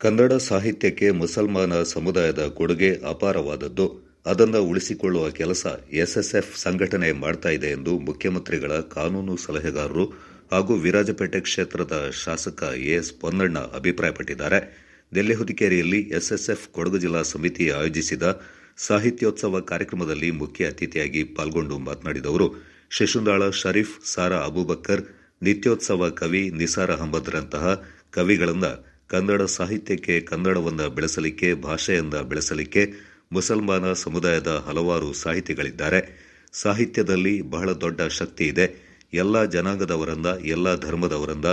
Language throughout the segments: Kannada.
ಕನ್ನಡ ಸಾಹಿತ್ಯಕ್ಕೆ ಮುಸಲ್ಮಾನ ಸಮುದಾಯದ ಕೊಡುಗೆ ಅಪಾರವಾದದ್ದು. ಅದನ್ನು ಉಳಿಸಿಕೊಳ್ಳುವ ಕೆಲಸ ಎಸ್ಎಸ್ಎಫ್ ಸಂಘಟನೆ ಮಾಡ್ತಾ ಇದೆ ಎಂದು ಮುಖ್ಯಮಂತ್ರಿಗಳ ಕಾನೂನು ಸಲಹೆಗಾರರು ಹಾಗೂ ವಿರಾಜಪೇಟೆ ಕ್ಷೇತ್ರದ ಶಾಸಕ ಎಎಸ್ ಪೊನ್ನಣ್ಣ ಅಭಿಪ್ರಾಯಪಟ್ಟಿದ್ದಾರೆ. ನೆಲ್ಲೆಹುದಿಕೇರಿಯಲ್ಲಿ ಎಸ್ಎಸ್ಎಫ್ ಕೊಡಗು ಜಿಲ್ಲಾ ಸಮಿತಿ ಆಯೋಜಿಸಿದ ಸಾಹಿತ್ಯೋತ್ಸವ ಕಾರ್ಯಕ್ರಮದಲ್ಲಿ ಮುಖ್ಯ ಅತಿಥಿಯಾಗಿ ಪಾಲ್ಗೊಂಡು ಮಾತನಾಡಿದವರು ಶಿಶುಂದಾಳ ಶರೀಫ್, ಸಾರಾ ಅಬೂಬಕ್ಕರ್, ನಿತ್ಯೋತ್ಸವ ಕವಿ ನಿಸಾರ್ ಅಹಮದ್ರಂತಹ ಕವಿಗಳನ್ನ ಕನ್ನಡ ಸಾಹಿತ್ಯಕ್ಕೆ ಕನ್ನಡವನ್ನು ಬೆಳೆಸಲಿಕ್ಕೆ, ಭಾಷೆಯನ್ನ ಬೆಳೆಸಲಿಕ್ಕೆ ಮುಸಲ್ಮಾನ ಸಮುದಾಯದ ಹಲವಾರು ಸಾಹಿತಿಗಳಿದ್ದಾರೆ. ಸಾಹಿತ್ಯದಲ್ಲಿ ಬಹಳ ದೊಡ್ಡ ಶಕ್ತಿ ಇದೆ. ಎಲ್ಲ ಜನಾಂಗದವರನ್ನ, ಎಲ್ಲ ಧರ್ಮದವರನ್ನ,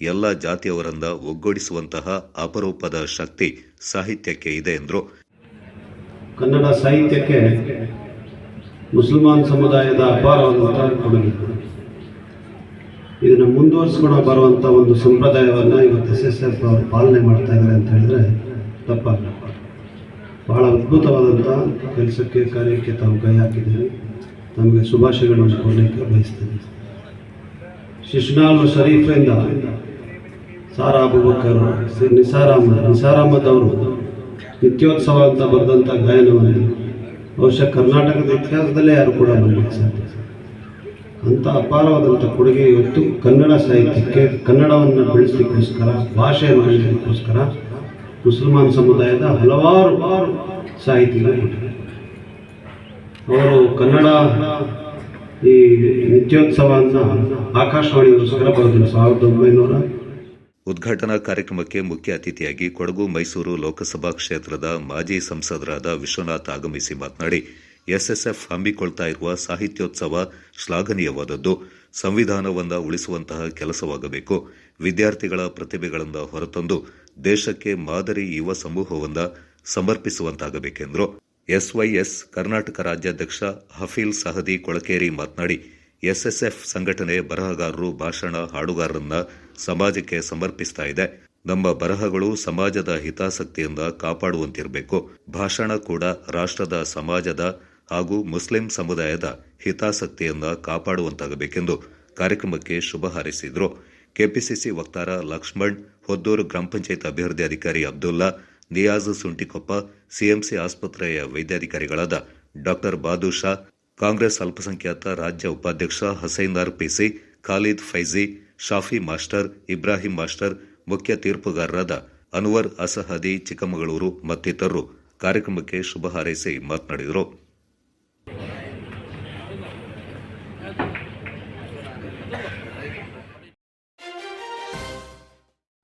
ಎಲ್ಲ ಜಾತಿಯವರಂದ ಒಗ್ಗೂಡಿಸುವಂತಹ ಅಪರೂಪದ ಶಕ್ತಿ ಸಾಹಿತ್ಯಕ್ಕೆ ಇದೆ ಎಂದರು. ಕನ್ನಡ ಸಾಹಿತ್ಯಕ್ಕೆ ಮುಸಲ್ಮಾನ್ ಸಮುದಾಯದ ಅಪಾರವನ್ನು ಇದನ್ನು ಮುಂದುವರಿಸ್ಕೊಂಡು ಬರುವಂಥ ಒಂದು ಸಂಪ್ರದಾಯವನ್ನು ಇವತ್ತು ಎಸ್ ಎಸ್ ಎಫ್ ಅವರು ಪಾಲನೆ ಮಾಡ್ತಾ ಇದ್ದಾರೆ ಅಂತ ಹೇಳಿದ್ರೆ ತಪ್ಪಾಗಲ್ಲ ಬಹಳ ಅದ್ಭುತವಾದಂಥ ಕೆಲಸಕ್ಕೆ ಕಾರ್ಯಕ್ಕೆ ತಾವು ಕೈ ಹಾಕಿದ್ದೀರಿ. ತಮಗೆ ಶುಭಾಶಯಗಳನ್ನು ಕೊಡಲಿಕ್ಕೆ ಬಯಸ್ತೇನೆ. ಶಿಶ್ನಾಲ್ ಶರೀಫ್ರಿಂದ ಸಾರಾ ಅಬುಬಕ್ಕರ್ ನಿಸಾರ್ ಅಹಮದ್ ನಿಸಾರ್ ಅವರು ನಿತ್ಯೋತ್ಸವ ಅಂತ ಬರೆದಂಥ ಗಾಯನವನ್ನು ಬಹುಶಃ ಕರ್ನಾಟಕದ ಇತಿಹಾಸದಲ್ಲೇ ಯಾರು ಕೂಡ ಮಾಡಲಿಕ್ಕೆ ಸಾಧ್ಯ ಅಂಥ ಅಪಾರವಾದಂಥ ಕೊಡುಗೆ ಇವತ್ತು ಕನ್ನಡ ಸಾಹಿತ್ಯಕ್ಕೆ, ಕನ್ನಡವನ್ನು ಬೆಳೆಸಲಿಕ್ಕೋಸ್ಕರ ಭಾಷೆಯನ್ನು ಬೆಳೆಸಲಿಕ್ಕೋಸ್ಕರ ಮುಸಲ್ಮಾನ್ ಸಮುದಾಯದ ಹಲವಾರು ಸಾಹಿತಿಗಳು ಕೊಟ್ಟಿದ್ದಾರೆ. ಅವರು ಕನ್ನಡ ಈ ನಿತ್ಯೋತ್ಸವವನ್ನು ಆಕಾಶವಾಣಿಗೋಸ್ಕರ ಬರೆದರು ಸಾವಿರದ ಒಂಬೈನೂರ ಉದ್ಘಾಟನಾ ಕಾರ್ಯಕ್ರಮಕ್ಕೆ ಮುಖ್ಯ ಅತಿಥಿಯಾಗಿ ಕೊಡಗು ಮೈಸೂರು ಲೋಕಸಭಾ ಕ್ಷೇತ್ರದ ಮಾಜಿ ಸಂಸದರಾದ ವಿಶ್ವನಾಥ್ ಆಗಮಿಸಿ ಮಾತನಾಡಿ ಎಸ್ಎಸ್ಎಫ್ ಹಮ್ಮಿಕೊಳ್ತಾ ಇರುವ ಸಾಹಿತ್ಯೋತ್ಸವ ಶ್ಲಾಘನೀಯವಾದದ್ದು. ಸಂವಿಧಾನವನ್ನು ಉಳಿಸುವಂತಹ ಕೆಲಸವಾಗಬೇಕು. ವಿದ್ಯಾರ್ಥಿಗಳ ಪ್ರತಿಭೆಗಳನ್ನು ಹೊರತಂದು ದೇಶಕ್ಕೆ ಮಾದರಿ ಯುವ ಸಮೂಹವನ್ನ ಸಮರ್ಪಿಸುವಂತಾಗಬೇಕೆಂದರು. ಎಸ್ವೈಎಸ್ ಕರ್ನಾಟಕ ರಾಜ್ಯಾಧ್ಯಕ್ಷ ಹಫೀಲ್ ಸಹದಿ ಕೊಳಕೇರಿ ಮಾತನಾಡಿ, ಎಸ್ಎಸ್ಎಫ್ ಸಂಘಟನೆ ಬರಹಗಾರರು ಭಾಷಣ ಹಾಡುಗಾರರನ್ನ ಸಮಾಜಕ್ಕೆ ಸಮರ್ಪಿಸ್ತಾ ಇದೆ. ನಮ್ಮ ಬರಹಗಳು ಸಮಾಜದ ಹಿತಾಸಕ್ತಿಯಿಂದ ಕಾಪಾಡುವಂತಿರಬೇಕು. ಭಾಷಣ ಕೂಡ ರಾಷ್ಟ್ರದ ಸಮಾಜದ ಹಾಗೂ ಮುಸ್ಲಿಂ ಸಮುದಾಯದ ಹಿತಾಸಕ್ತಿಯನ್ನು ಕಾಪಾಡುವಂತಾಗಬೇಕೆಂದು ಕಾರ್ಯಕ್ರಮಕ್ಕೆ ಶುಭ ಹಾರೈಸಿದರು. ಕೆಪಿಸಿಸಿ ವಕ್ತಾರ ಲಕ್ಷ್ಮಣ್, ಹೊದ್ದೂರು ಗ್ರಾಮ ಪಂಚಾಯತ್ ಅಭಿವೃದ್ಧಿ ಅಧಿಕಾರಿ ಅಬ್ದುಲ್ಲಾ, ನಿಯಾಜ್ ಸುಂಟಿಕೊಪ್ಪ, ಸಿಎಂಸಿ ಆಸ್ಪತ್ರೆಯ ವೈದ್ಯಾಧಿಕಾರಿಗಳಾದ ಡಾಕ್ಟರ್ ಬಾದುಷಾ ಕಾಂಗ್ರೆಸ್ ಅಲ್ಪಸಂಖ್ಯಾತ ರಾಜ್ಯ ಉಪಾಧ್ಯಕ್ಷ Hasainar PC, Khalid Faizi Shafi master, Ibrahim master, ಮುಖ್ಯ ತೀರ್ಪುಗಾರರಾದ ಅನ್ವರ್ ಅಸಹದಿ ಚಿಕ್ಕಮಗಳೂರು ಮತ್ತಿತರರು ಕಾರ್ಯಕ್ರಮಕ್ಕೆ ಶುಭ ಹಾರೈಸಿ ಮಾತನಾಡಿದರು.